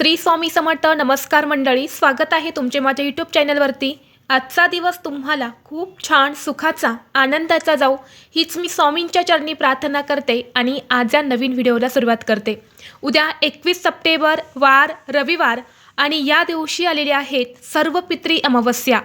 श्री स्वामी समर्थ नमस्कार मंडळी स्वागत आहे तुमचे माझ्या यूट्यूब चॅनलवरती. आजचा दिवस तुम्हाला खूप छान सुखाचा आनंदाचा जाऊ हीच मी स्वामींच्या चरणी प्रार्थना करते आणि आज या नवीन व्हिडिओला सुरुवात करते. उद्या एकवीस सप्टेंबर वार रविवार आणि या दिवशी आलेल्या आहेत सर्व पित्री अमावस्या.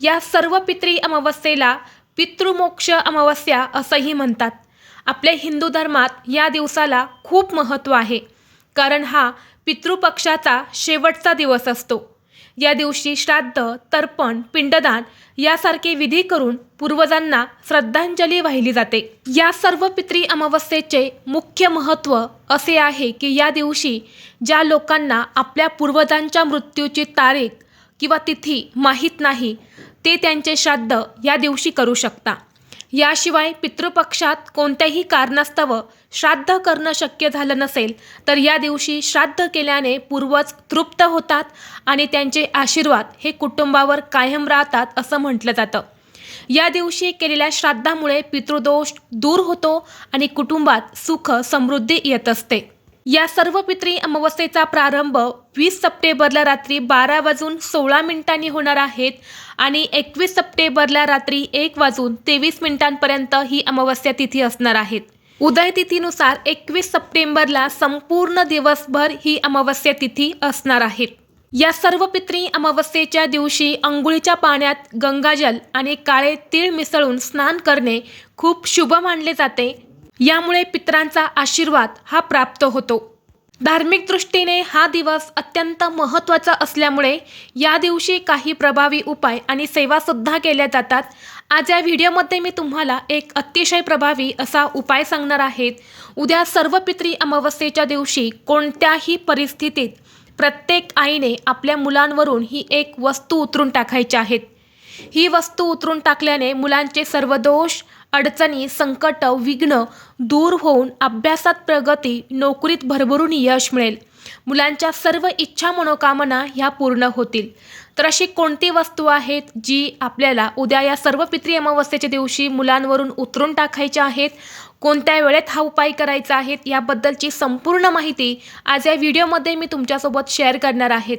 या सर्व पित्री अमावस्येला पितृमोक्ष अमावस्या असंही म्हणतात. आपल्या हिंदू धर्मात या दिवसाला खूप महत्त्व आहे. कारण हा पितृपक्षाचा शेवटचा दिवस असतो. या दिवशी श्राद्ध तर्पण पिंडदान यासारखे विधी करून पूर्वजांना श्रद्धांजली वाहिली जाते. या सर्व पित्री अमावस्येचे मुख्य महत्त्व असे आहे की या दिवशी ज्या लोकांना आपल्या पूर्वजांच्या मृत्यूची तारीख किंवा तिथी माहीत नाही ते त्यांचे श्राद्ध या दिवशी करू शकता. याशिवाय पितृपक्षात कोणत्याही कारणास्तव श्राद्ध करणं शक्य झालं नसेल तर या दिवशी श्राद्ध केल्याने पूर्वज तृप्त होतात आणि त्यांचे आशीर्वाद हे कुटुंबावर कायम राहतात असं म्हटलं जातं. या दिवशी केलेल्या श्राद्धामुळे पितृदोष दूर होतो आणि कुटुंबात सुख समृद्धी येत असते. या सर्व पित्री अमावस्येचा प्रारंभ वीस सप्टेंबरला रात्री बारा वाजून सोळा मिनिटांनी होणार आहेत आणि एकवीस सप्टेंबरला रात्री एक वाजून तेवीस मिनिटांपर्यंत ही अमावस्या तिथी असणार आहेत. उदय तिथीनुसार एकवीस सप्टेंबरला संपूर्ण दिवसभर ही अमावस्या तिथी असणार आहेत. या सर्व पित्री अमावस्येच्या दिवशी अंघोळीच्या पाण्यात गंगाजल आणि काळे तीळ मिसळून स्नान करणे खूप शुभ मानले जाते यामुळे पितरांचा आशीर्वाद हा प्राप्त होतो. धार्मिक दृष्टीने हा दिवस अत्यंत महत्त्वाचा असल्यामुळे या दिवशी काही प्रभावी उपाय आणि सेवासुद्धा केल्या जातात. आज या व्हिडिओमध्ये मी तुम्हाला एक अतिशय प्रभावी असा उपाय सांगणार आहेत उद्या सर्व पित्री अमावस्येच्या दिवशी कोणत्याही परिस्थितीत प्रत्येक आईने आपल्या मुलांवरून ही एक वस्तू उतरून टाकायची आहेत ही वस्तू उतरून टाकल्याने मुलांचे सर्व दोष अडचणी संकट विघ्न दूर होऊन अभ्यासात प्रगती नोकरीत भरभरून यश मिळेल. मुलांच्या सर्व इच्छा मनोकामना ह्या पूर्ण होतील. तर अशी कोणती वस्तू आहेत जी आपल्याला उद्या या सर्व पित्री अमावस्येच्या दिवशी मुलांवरून उतरून टाकायच्या आहेत? कोणत्या वेळेत हा उपाय करायचा आहे? याबद्दलची संपूर्ण माहिती आज या व्हिडिओमध्ये मी तुमच्यासोबत शेअर करणार आहेत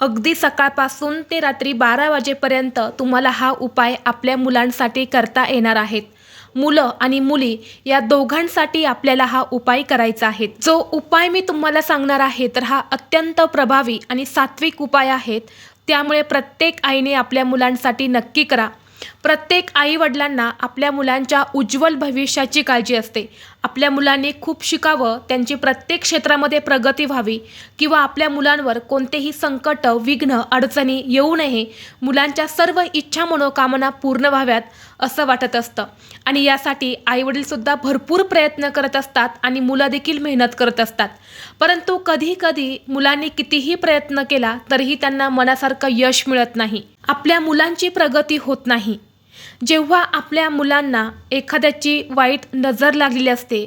अगदी सकाळपासून ते रात्री बारा वाजेपर्यंत तुम्हाला हा उपाय आपल्या मुलांसाठी करता येणार आहेत. मुलं आणि मुली या दोघांसाठी आपल्याला हा उपाय करायचा आहे. जो उपाय मी तुम्हाला सांगणार आहे तर हा अत्यंत प्रभावी आणि सात्विक उपाय आहेत. त्यामुळे प्रत्येक आईने आपल्या मुलांसाठी नक्की करा. प्रत्येक आई वडिलांना आपल्या मुलांच्या उज्ज्वल भविष्याची काळजी असते. आपल्या मुलांनी खूप शिकावं त्यांची प्रत्येक क्षेत्रामध्ये प्रगती व्हावी किंवा आपल्या मुलांवर कोणतेही संकट विघ्न अडचणी येऊ नये. मुलांच्या सर्व इच्छा मनोकामना पूर्ण व्हाव्यात असं वाटत असतं. आणि यासाठी आईवडीलसुद्धा भरपूर प्रयत्न करत असतात आणि मुलं देखील मेहनत करत असतात. परंतु कधी कधी मुलांनी कितीही प्रयत्न केला तरीही त्यांना मनासारखं यश मिळत नाही. आपल्या मुलांची प्रगती होत नाही. जेव्हा आपल्या मुलांना एखाद्याची वाईट नजर लागलेली असते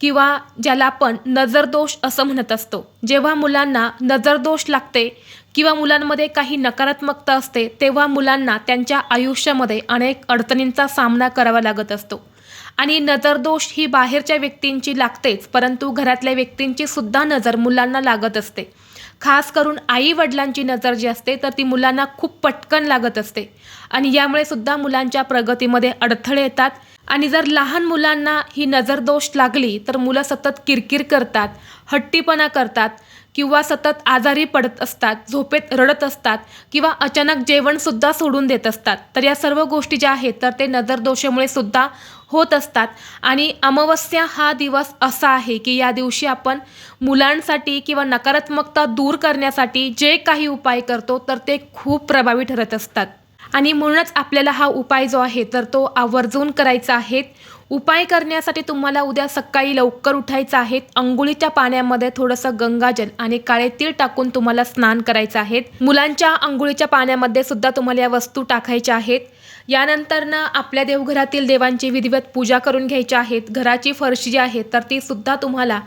किंवा ज्याला आपण नजरदोष असं म्हणत असतो जेव्हा मुलांना नजरदोष लागते किंवा मुलांमध्ये काही नकारात्मकता असते तेव्हा मुलांना त्यांच्या आयुष्यामध्ये अनेक अडचणींचा सामना करावा लागत असतो. आणि नजरदोष ही बाहेरच्या व्यक्तींची लागतेच परंतु घरातल्या व्यक्तींची सुद्धा नजर मुलांना लागत असते. खास करून आई वडिलांची नजर जी असते तर ती मुलांना खूप पटकन लागत असते. आणि यामुळे सुद्धा मुलांच्या प्रगतीमध्ये अडथळे येतात. आणि जर लहान मुलांना ही नजरदोष लागली तर मुलं सतत किरकिर करतात हट्टीपणा करतात किंवा सतत आजारी पडत असतात झोपेत रडत असतात किंवा अचानक जेवणसुद्धा सोडून देत असतात. तर या सर्व गोष्टी ज्या आहेत तर ते नजरदोषामुळे सुद्धा होत असतात. आणि अमावस्या हा दिवस असा आहे की या दिवशी आपण मुलांसाठी किंवा नकारात्मकता दूर करण्यासाठी जे काही उपाय करतो तर ते खूप प्रभावी ठरत असतात. आणि म्हणूनच आपल्याला हा उपाय जो आहे तर तो आवर्जून करायचा आहे. उपाय करण्यासाठी तुम्हाला उद्या सकाळी लवकर उठायचं आहे. अंघोळीच्या पाण्यामध्ये थोडंसं गंगाजल आणि काळे तीळ टाकून तुम्हाला स्नान करायचं आहे. मुलांच्या अंघोळीच्या पाण्यामध्ये सुद्धा तुम्हाला या वस्तू टाकायच्या आहेत. यानंतर ना आपल्या देवघरातील देवांची विधिवत पूजा करून घ्यायची आहेत घराची फरशी जी आहे तर ती सुद्धा तुम्हाला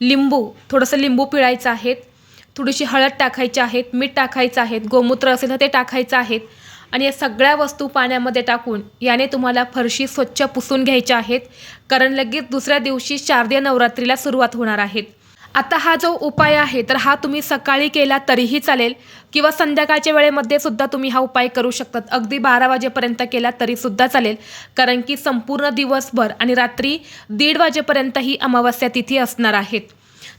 लिंबू थोडंसं लिंबू पिळायचं आहे थोडीशी हळद टाकायची आहेत मीठ टाकायचं आहेत गोमूत्र असेल तर ते टाकायचं आहेत आणि या सगळ्या वस्तू पाण्यामध्ये टाकून याने तुम्हाला फरशी स्वच्छ पुसून घ्यायच्या आहेत कारण लगेच दुसऱ्या दिवशी शारदीय नवरात्रीला सुरुवात होणार आहेत आता हा जो उपाय आहे तर हा तुम्ही सकाळी केला तरीही चालेल किंवा संध्याकाळच्या वेळेमध्ये सुद्धा तुम्ही हा उपाय करू शकतात. अगदी बारा वाजेपर्यंत केला तरीसुद्धा चालेल. कारण की संपूर्ण दिवसभर आणि रात्री दीड वाजेपर्यंत ही अमावस्या तिथी असणार आहेत.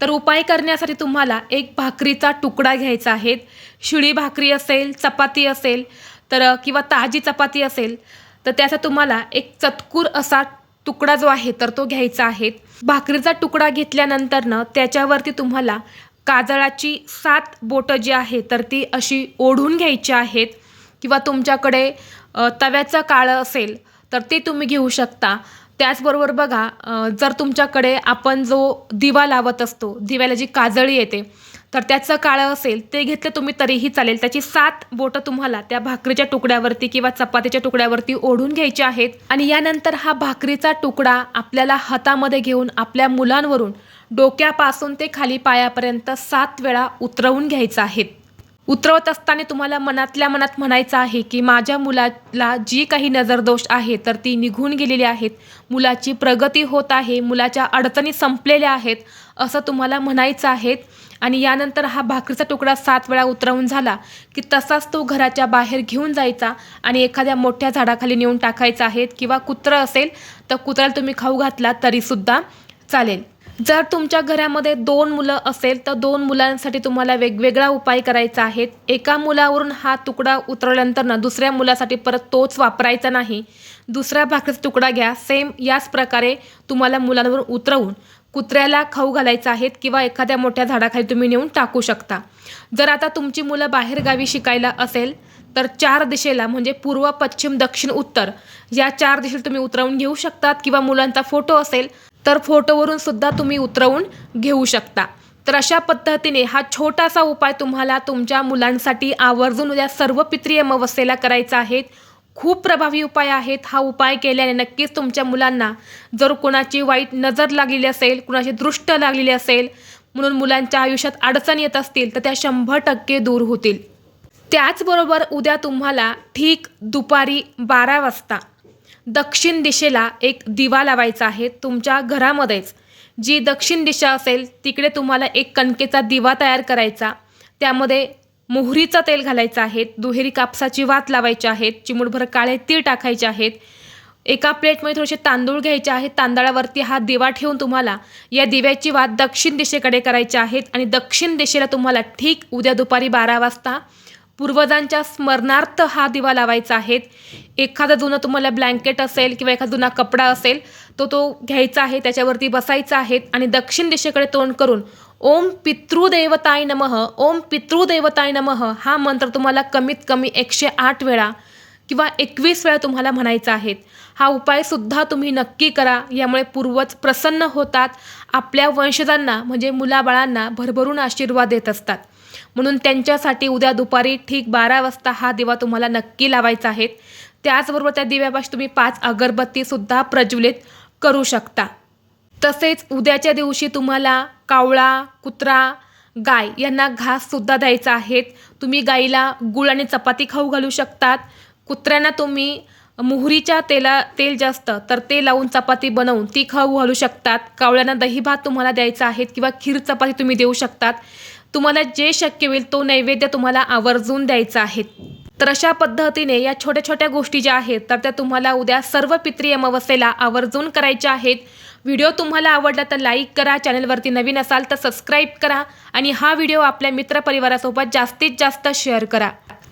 तर उपाय करण्यासाठी तुम्हाला एक भाकरीचा तुकडा घ्यायचा आहे. शिळी भाकरी असेल चपाती असेल तर किंवा ताजी चपाती असेल तर त्याचा तुम्हाला एक चतकूर असा तुकडा जो आहे तर तो घ्यायचा आहे. भाकरीचा तुकडा घेतल्यानंतरनं त्याच्यावरती तुम्हाला काजळाची सात बोटं जी आहे तर ती अशी ओढून घ्यायची आहेत किंवा तुमच्याकडे तव्याचं काळं असेल तर ते तुम्ही घेऊ शकता. त्याचबरोबर बघा जर तुमच्याकडे आपण जो दिवा लावत असतो दिव्याला जी काजळी येते तर त्याचं काळं असेल ते घेतलं तुम्ही तरीही चालेल. त्याची सात बोटं तुम्हाला त्या भाकरीच्या तुकड्यावरती किंवा चपातीच्या तुकड्यावरती ओढून घ्यायचे आहेत. आणि यानंतर हा भाकरीचा तुकडा आपल्याला हातामध्ये घेऊन आपल्या मुलांवरून डोक्यापासून ते खाली पायापर्यंत सात वेळा उतरवून घ्यायचा आहे. उतरवत असताना तुम्हाला मनातल्या मनात म्हणायचं आहे की माझ्या मुलाला जी काही नजरदोष आहे तर ती निघून गेलेली आहेत. मुलाची प्रगती होत आहे मुलाच्या अडचणी संपलेल्या आहेत असं तुम्हाला म्हणायचं आहे. आणि यानंतर हा भाकरीचा तुकडा सात वेळा उतरवून झाला की तसाच तो घराच्या बाहेर घेऊन जायचा आणि एखाद्या मोठ्या झाडाखाली नेऊन टाकायचा आहे किंवा कुत्रं असेल तर कुत्र्याला तुम्ही खाऊ घातला तरीसुद्धा चालेल. जर तुमच्या घरामध्ये दोन मुलं असेल तर दोन मुलांसाठी तुम्हाला वेगवेगळा उपाय करायचा आहे. एका मुलावरून हा तुकडा उतरवल्यानंतर ना दुसऱ्या मुलासाठी परत तोच वापरायचा नाही. दुसऱ्या भाकरीचा तुकडा घ्या. सेम याच प्रकारे तुम्हाला मुलांवर उतरवून कुत्र्याला खाऊ घालायचा आहेत किंवा एखाद्या मोठ्या झाडाखाली तुम्ही नेऊन टाकू शकता. जर आता तुमची मुलं बाहेरगावी शिकायला असेल तर चार दिशेला म्हणजे पूर्व पश्चिम दक्षिण उत्तर या चार दिशेला तुम्ही उतरवून घेऊ शकतात किंवा मुलांचा फोटो असेल तर फोटोवरून सुद्धा तुम्ही उतरवून घेऊ शकता. तर अशा पद्धतीने हा छोटासा उपाय तुम्हाला तुमच्या मुलांसाठी आवर्जून उद्या सर्व पितृ अमावस्येला करायचा आहे. खूप प्रभावी उपाय आहेत. हा उपाय केल्याने नक्कीच तुमच्या मुलांना जर कोणाची वाईट नजर लागलेली असेल कुणाची दृष्ट लागलेली असेल म्हणून मुलांच्या आयुष्यात अडचण येत असतील तर त्या शंभर टक्के दूर होतील. त्याचबरोबर उद्या तुम्हाला ठीक दुपारी बारा वाजता दक्षिण दिशेला एक दिवा लावायचा आहे तुमच्या घरामध्येच. जी दक्षिण दिशा असेल तिकडे तुम्हाला एक कणकेचा दिवा तयार करायचा. त्यामध्ये मोहरीचं तेल घालायचं आहे दुहेरी कापसाची वात लावायची आहेत चिमुडभर काळे तीळ टाकायचे आहेत. एका प्लेटमध्ये थोडेसे तांदूळ घ्यायचे आहेत तांदळावरती हा दिवा ठेवून तुम्हाला या दिव्याची वात दक्षिण दिशेकडे करायची आहेत आणि दक्षिण दिशेला तुम्हाला ठीक उद्या दुपारी बारा वाजता पूर्वजांच्या स्मरणार्थ हा दिवा लावायचा आहे. एखादा जुनं तुम्हाला ब्लँकेट असेल किंवा एखादा जुना कपडा असेल तो तो घ्यायचा आहे त्याच्यावरती बसायचा आहे आणि दक्षिण दिशेकडे तोंड करून ओम पितृदेवताय नमः ओम पितृदेवताय नमः हा मंत्र तुम्हाला कमीत कमी एकशे आठ वेळा किंवा एकवीस वेळा तुम्हाला म्हणायचा आहे हा उपायसुद्धा तुम्ही नक्की करा. यामुळे पूर्वज प्रसन्न होतात. आपल्या वंशजांना म्हणजे मुलाबाळांना भरभरून आशीर्वाद देत असतात. म्हणून त्यांच्यासाठी उद्या दुपारी ठीक बारा वाजता हा दिवा तुम्हाला नक्की लावायचा आहे. त्याचबरोबर त्या दिव्यापाशी तुम्ही पाच अगरबत्तीसुद्धा प्रज्वलित करू शकता. तसेच उद्याच्या दिवशी तुम्हाला कावळा कुत्रा गाय यांना घाससुद्धा द्यायचा आहे तुम्ही गाईला गुळ आणि चपाती खाऊ घालू शकतात. कुत्र्यांना तुम्ही मोहरीच्या तेला तेल जास्त तर ते लावून चपाती बनवून ती खाऊ घालू शकतात. कावळ्यांना दही भात तुम्हाला द्यायचा आहे किंवा खीर चपाती तुम्ही देऊ शकतात. तुम्हाला जे शक्य होईल तो नैवेद्य तुम्हाला आवर्जून द्यायचा आहे. तर अशा पद्धतीने या छोट्या छोट्या गोष्टी ज्या आहेत तर त्या तुम्हाला उद्या सर्व पितृ अमावस्येला आवर्जून करायच्या आहेत. व्हिडिओ तुम्हाला आवडला तर लाईक करा चॅनलवरती नवीन असाल तर सबस्क्राईब करा आणि हा व्हिडिओ आपल्या मित्रपरिवारासोबत जास्तीत जास्त शेअर करा.